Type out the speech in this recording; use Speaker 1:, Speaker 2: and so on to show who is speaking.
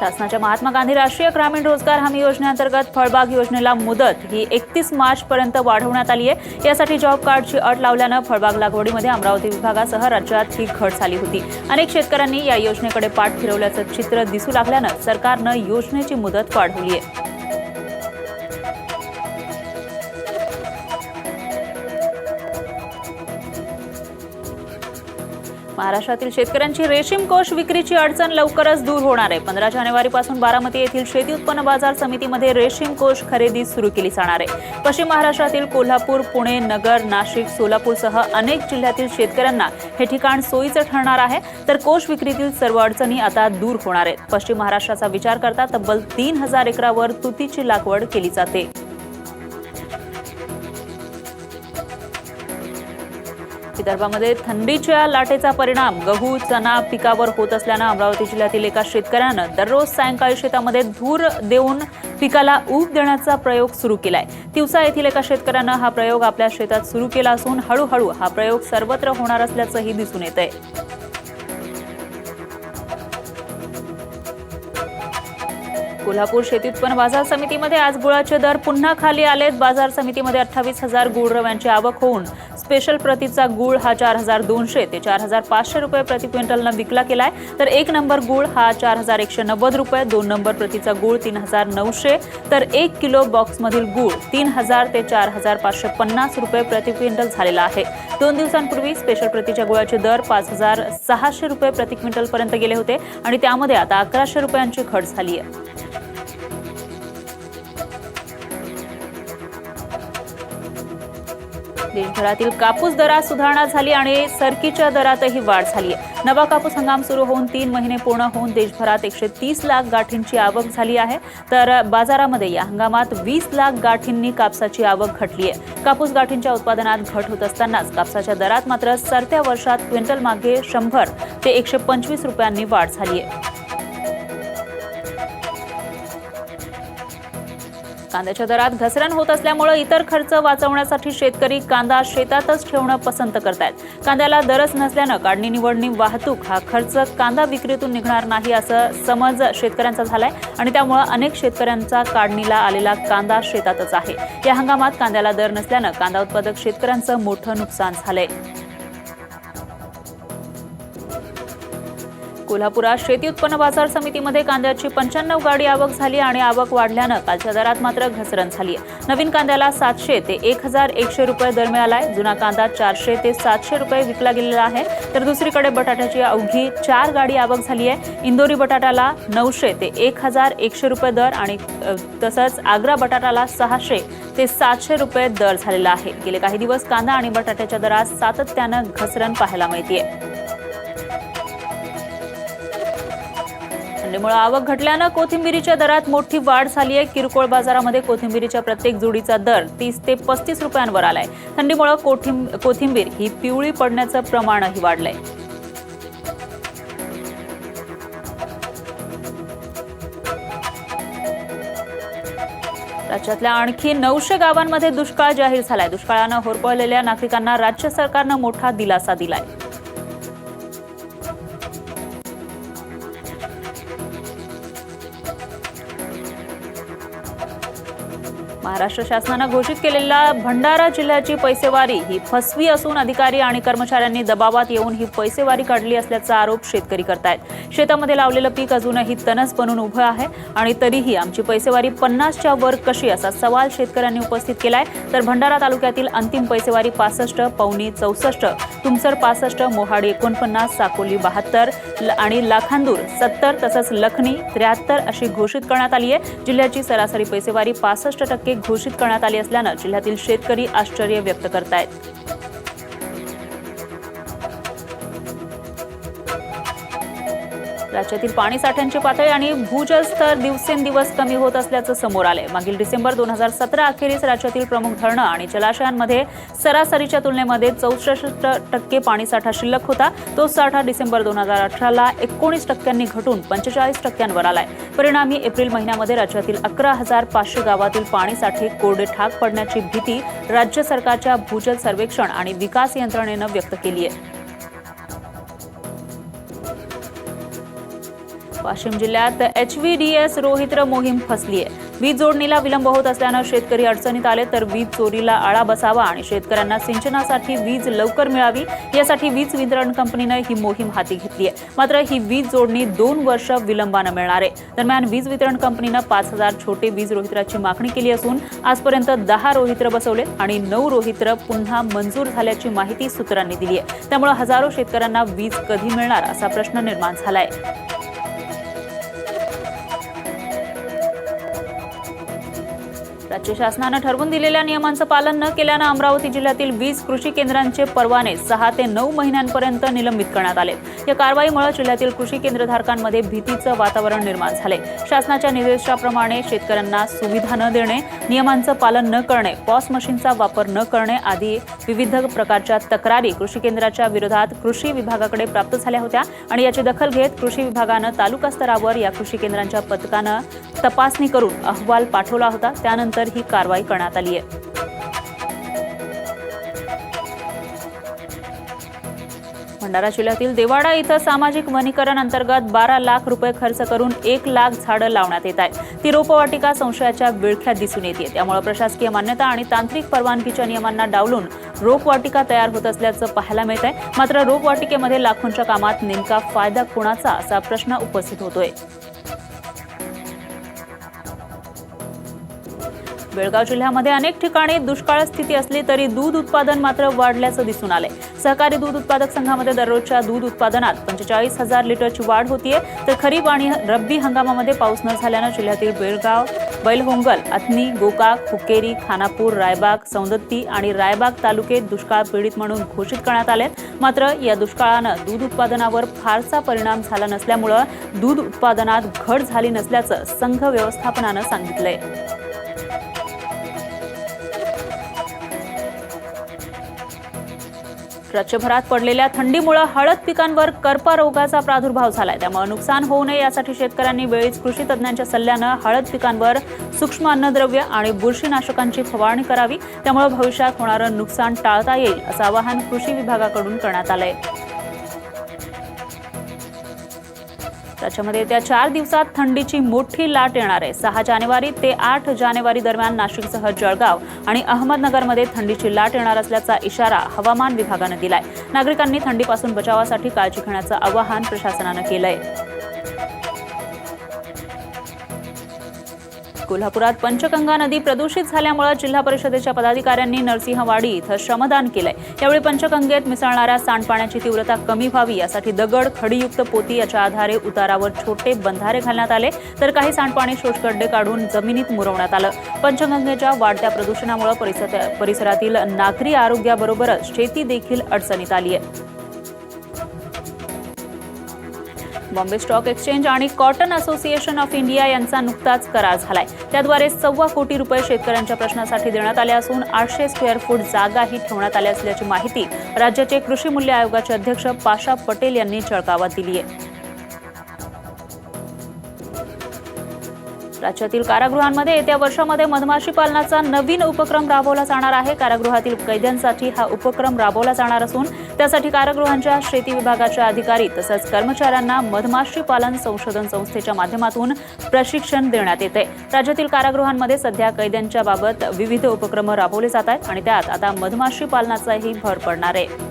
Speaker 1: शासनाच्या महात्मा गांधी राष्ट्रीय ग्रामीण रोजगार हमी योजनेअंतर्गत फळबाग योजनेला मुदत ही एकतीस मार्च पर्यंत वाढवण्यात आली आहे. यासाठी जॉब कार्डची अट लावल्यानं फळबाग लागवडीमध्ये अमरावती विभागासह राज्यात ही घट झाली होती. अनेक शेतकऱ्यांनी या योजनेकडे पाठ फिरवल्याचं चित्र दिसू लागल्यानं सरकारनं योजनेची मुदत वाढवली आहे. महाराष्ट्रातील शेतकऱ्यांची रेशीम कोष विक्रीची अडचण लवकरच दूर होणार आहे. पंधरा जानेवारीपासून बारामती येथील शेती उत्पन्न बाजार समितीमध्ये रेशीम कोष खरेदी सुरू केली जाणार आहे. पश्चिम महाराष्ट्रातील कोल्हापूर पुणे नगर नाशिक सोलापूरसह अनेक जिल्ह्यातील शेतकऱ्यांना हे ठिकाण सोयीचं ठरणार आहे. तर कोष विक्रीतील सर्व अडचणी आता दूर होणार आहेत. पश्चिम महाराष्ट्राचा विचार करता तब्बल तीन हजार एकरावर तुतीची लागवड केली जाते. विदर्भामध्ये थंडीच्या लाटेचा परिणाम गहू चना पिकावर होत असल्यानं अमरावती जिल्ह्यातील एका शेतकऱ्यानं दररोज सायंकाळी शेतामध्ये धूर देऊन पिकाला ऊब देण्याचा प्रयोग सुरू केलाय. तिवसा येथील एका शेतकऱ्यानं हा प्रयोग आपल्या शेतात सुरू केला असून हळूहळू हा प्रयोग सर्वत्र होणार असल्याचंही दिसून येत आहे कोल्हापूर शेती उत्पन्न बाजार समितीमध्ये आज गुळाचे दर पुन्हा खाली आलेत. बाजार समितीमध्ये अठ्ठावीस हजार गुळ रव्यांची आवक होऊन स्पेशल प्रतीचा गुळ हा चार हजार दोनशे ते चार हजार पाचशे रुपये प्रति क्विंटलनं विकला गेलाय तर एक नंबर गुळ हा चार हजार एकशे नव्वद रुपये दोन नंबर प्रतीचा गुळ तीन हजार नऊशे तर एक किलो बॉक्समधील गुळ तीन हजार ते चार हजार पाचशे पन्नास रुपये प्रति क्विंटल झालेला आहे. दोन दिवसांपूर्वी स्पेशल प्रतीच्या गुळाचे दर पाच हजार सहाशे रुपये प्रति क्विंटलपर्यंत गेले होते आणि त्यामध्ये आता अकराशे रुपयांची घट झाली आहे देशभरातील कापूस दरात सुधारणा झाली आणि सरकीच्या दरातही वाढ झाली. आहे नवा कापूस हंगाम सुरू होऊन तीन महिने पूर्ण होऊन देशभरात एकशे तीस लाख गाठींची आवक झाली आहे. तर बाजारामध्ये या हंगामात वीस लाख गाठींनी कापसाची आवक घटली आहे. कापूस गाठींच्या उत्पादनात घट होत असतानाच कापसाच्या दरात मात्र सरत्या वर्षात क्विंटल मागे शंभर ते एकशे पंचवीस रुपयांनी वाढ झाली आहे. कांद्याच्या दरात घसरण होत असल्यामुळे इतर खर्च वाचवण्यासाठी शेतकरी कांदा शेतातच ठेवणं पसंत करतायत. कांद्याला दरच नसल्यानं काढणी निवडणी वाहतूक हा खर्च कांदा विक्रीतून निघणार नाही असं समज शेतकऱ्यांचा झालाय आणि त्यामुळे अनेक शेतकऱ्यांचा काढणीला आलेला कांदा शेतातच आहे. या हंगामात कांद्याला दर नसल्यानं कांदा उत्पादक शेतकऱ्यांचं मोठं नुकसान झालंय. कोल्हापुरात शेती उत्पन्न बाजार समितीमध्ये कांद्याची पंच्याण्णव गाडी आवक झाली आणि आवक वाढल्यानं कालच्या दरात मात्र घसरण झाली आहे नवीन कांद्याला सातशे ते एक हजार एकशे रुपये दर मिळालाय. जुना कांदा चारशे ते सातशे रुपये विकला गेलेला आहे. तर दुसरीकडे बटाट्याची अवघी चार गाडी आवक झाली आहे इंदोरी बटाट्याला नऊशे ते एक हजार एकशे रुपये दर आणि तसंच आग्रा बटाटाला सहाशे ते सातशे रुपये दर झालेला आहे. गेले काही दिवस कांदा आणि बटाट्याच्या दरात सातत्यानं घसरण पाहायला मिळतीये. थंडीमुळे आवक घटल्यानं कोथिंबिरीच्या दरात मोठी वाढ झाली आहे. किरकोळ बाजारामध्ये कोथिंबिरीच्या प्रत्येक जोडीचा दर तीस ते पस्तीस रुपयांवर आलाय. थंडीमुळे कोथिंब कोथिंबीर ही पिवळी पडण्याचं प्रमाणही वाढलंय. राज्यातल्या आणखी नऊशे गावांमध्ये दुष्काळ जाहीर झालाय. दुष्काळानं होरपळलेल्या नागरिकांना राज्य सरकारनं मोठा दिलासा दिलाय. महाराष्ट्र शासनानं घोषित केलेल्या भंडारा जिल्ह्याची पैसेवारी ही फसवी असून अधिकारी आणि कर्मचाऱ्यांनी दबावात येऊन ही पैसेवारी काढली असल्याचा आरोप शेतकरी करतायत. शेतामध्ये लावलेलं पीक अजूनही तनस बनून उभं आहे आणि तरीही आमची पैसेवारी पन्नासच्या वर कशी असा सवाल शेतकऱ्यांनी उपस्थित केलाय. तर भंडारा तालुक्यातील अंतिम पैसेवारी पासष्ट पवनी चौसष्ट तुमसर पासष्ट मोहाडी एकोणपन्नास साकोली बहात्तर ल- आणि लाखांदूर सत्तर तसंच लखनी त्र्याहत्तर अशी घोषित करण्यात आली आहे. जिल्ह्याची सरासरी पैसेवारी पासष्ट टक्के घोषित करण्यात आली असल्यानं जिल्ह्यातील शेतकरी आश्चर्य व्यक्त करतायत. राज्यातील पाणी साठ्यांची पातळी आणि भूजल स्तर दिवसेंदिवस कमी होत असल्याचं समोर आलंय. मागील डिसेंबर दोन हजार सतरा अखेरीस राज्यातील प्रमुख धरणं आणि जलाशयांमध्ये सरासरीच्या तुलनेमध्ये चौसष्ट टक्के पाणीसाठा शिल्लक होता. तो साठा डिसेंबर दोन हजार अठराला एकोणीस टक्क्यांनी घटून पंचेचाळीस टक्क्यांवर आलाय. परिणामी एप्रिल महिन्यामध्ये राज्यातील अकरा हजार पाचशे गावातील पाणीसाठे कोरडे ठाक पडण्याची भीती राज्य सरकारच्या भूजल सर्वेक्षण आणि विकास यंत्रणेनं व्यक्त केली आहे वाशिम जिल्ह्यात एच व्ही डी एस रोहित्र मोहीम फसली आहे वीज जोडणीला विलंब होत असल्यानं शेतकरी अडचणीत आले तर वीज चोरीला आळा बसावा आणि शेतकऱ्यांना सिंचनासाठी वीज लवकर मिळावी यासाठी वीज वितरण कंपनीनं ही मोहीम हाती घेतली आहे. मात्र ही वीज जोडणी दोन वर्ष विलंबानं मिळणार आहे. दरम्यान वीज वितरण कंपनीनं पाच हजार छोटे वीज रोहित्राची मागणी केली असून आजपर्यंत दहा रोहित्र बसवले आणि नऊ रोहित्र पुन्हा मंजूर झाल्याची माहिती सूत्रांनी दिली आहे. त्यामुळे हजारो शेतकऱ्यांना वीज कधी मिळणार असा प्रश्न निर्माण झालाय. राज्य शासनानं ठरवून दिलेल्या नियमांचं पालन न केल्यानं अमरावती जिल्ह्यातील वीज कृषी केंद्रांचे परवाने सहा ते नऊ महिन्यांपर्यंत निलंबित करण्यात आले. या कारवाईमुळे जिल्ह्यातील कृषी केंद्रधारकांमध्ये भीतीचं वातावरण निर्माण झाले. शासनाच्या निर्देशाप्रमाणे शेतकऱ्यांना सुविधा न देणे नियमांचं पालन न करणे पॉस मशीनचा वापर न करणे आदी विविध प्रकारच्या तक्रारी कृषी केंद्राच्या विरोधात कृषी विभागाकडे प्राप्त झाल्या होत्या आणि याची दखल घेत कृषी विभागानं तालुका स्तरावर या कृषी केंद्रांच्या पथकानं तपासणी करून अहवाल पाठवला होता. त्यानंतर ही कारवाई करण्यात आली आहे. भंडारा जिल्ह्यातील देवाडा इथं सामाजिक वनीकरण अंतर्गत बारा लाख रुपये खर्च करून एक लाख झाडं लावण्यात येत आहेत. ती रोपवाटिका संशयाच्या विळख्यात दिसून येते. त्यामुळे प्रशासकीय मान्यता आणि तांत्रिक परवानगीच्या नियमांना डावलून रोपवाटिका तयार होत असल्याचं पाहायला मिळत आहे. मात्र रोपवाटिकेमध्ये लाखोंच्या कामात नेमका फायदा कोणाचा असा प्रश्न उपस्थित होतोय. बेळगाव जिल्ह्यामध्ये अनेक ठिकाणी दुष्काळ स्थिती असली तरी दूध उत्पादन मात्र वाढल्याचं दिसून आलंय. सहकारी दूध उत्पादक संघामध्ये दररोजच्या दूध उत्पादनात पंचेचाळीस हजार लिटरची वाढ होतीये. तर खरीप आणि रब्बी हंगामामध्ये पाऊस न झाल्यानं जिल्ह्यातील बेळगाव बैलहोंगल अथनी गोकाक हुकेरी खानापूर रायबाग सौंदत्ती आणि रायबाग तालुके दुष्काळ पीडित म्हणून घोषित करण्यात आले मात्र या दुष्काळानं दूध उत्पादनावर फारसा परिणाम झाला नसल्यामुळं दूध उत्पादनात घट झाली नसल्याचं संघ व्यवस्थापनानं सांगितलंय. राज्यभरात पडलेल्या थंडीमुळे हळद पिकांवर करपा रोगाचा प्रादुर्भाव झालाय. त्यामुळे नुकसान होऊ नये यासाठी शेतकऱ्यांनी वेळीच कृषी तज्ज्ञांच्या सल्ल्यानं हळद पिकांवर सूक्ष्म अन्नद्रव्य आणि बुरशीनाशकांची फवारणी करावी. त्यामुळे भविष्यात होणारं नुकसान टाळता येईल असं आवाहन कृषी विभागाकडून करण्यात आलं आहे त्याच्यामध्ये येत्या चार दिवसात थंडीची मोठी लाट येणार आहे. सहा जानेवारी ते आठ जानेवारी दरम्यान नाशिकसह जळगाव आणि अहमदनगरमध्ये थंडीची लाट येणार असल्याचा इशारा हवामान विभागानं दिलाय. नागरिकांनी थंडीपासून बचावासाठी काळजी घेण्याचं आवाहन प्रशासनानं केलं आहे कोल्हापुरात पंचगंगा नदी प्रदूषित झाल्यामुळे जिल्हा परिषदेच्या पदाधिकाऱ्यांनी नरसिंहवाडी इथं श्रमदान केलंय. यावेळी पंचगंगेत मिसळणाऱ्या सांडपाण्याची तीव्रता कमी व्हावी यासाठी दगड खडीयुक्त पोती याच्या आधारे उतारावर छोटे बंधारे घालण्यात आले. तर काही सांडपाणी शोषखड्डे काढून जमिनीत मुरवण्यात आलं. पंचगंगेच्या वाढत्या प्रदूषणामुळे परिसर- परिसरातील नागरी आरोग्याबरोबरच शेती देखील अडचणीत आली आहे. बॉम्बे स्टॉक एक्सचेंज आणि कॉटन असोसिएशन ऑफ इंडिया यांचा नुकताच करार झालाय. त्याद्वारे सव्वा कोटी रुपये शेतकऱ्यांच्या प्रश्नासाठी देण्यात आले असून आठशे स्क्वेअर फूट जागाही ठेवण्यात आल्या असल्याची माहिती राज्याचे कृषी मूल्य आयोगाचे अध्यक्ष पाशा पटेल यांनी चळकावात दिली आहे. राज्यातील कारागृहांमध्ये येत्या वर्षामध्ये मधमाशी पालनाचा नवीन उपक्रम राबवला जाणार आहे. कारागृहातील कैद्यांसाठी हा उपक्रम राबवला जाणार असून त्यासाठी कारागृहांच्या शेती विभागाच्या अधिकारी तसंच कर्मचाऱ्यांना मधमाशी पालन संशोधन संस्थेच्या माध्यमातून प्रशिक्षण देण्यात येते राज्यातील कारागृहांमध्ये सध्या कैद्यांच्या बाबत विविध उपक्रम राबवले जात आहेत आणि त्यात आता मधमाशी पालनाचाही भर पडणार आहे.